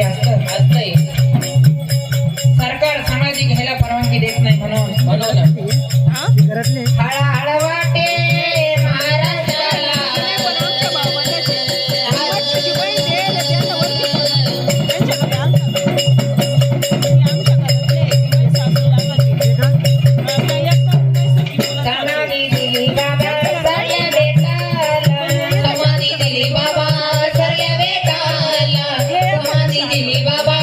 असतं असतंय सरकार समाधी घ्यायला परवानगी देत नाही म्हणून. म्हणून. हळहळ Gini, 爸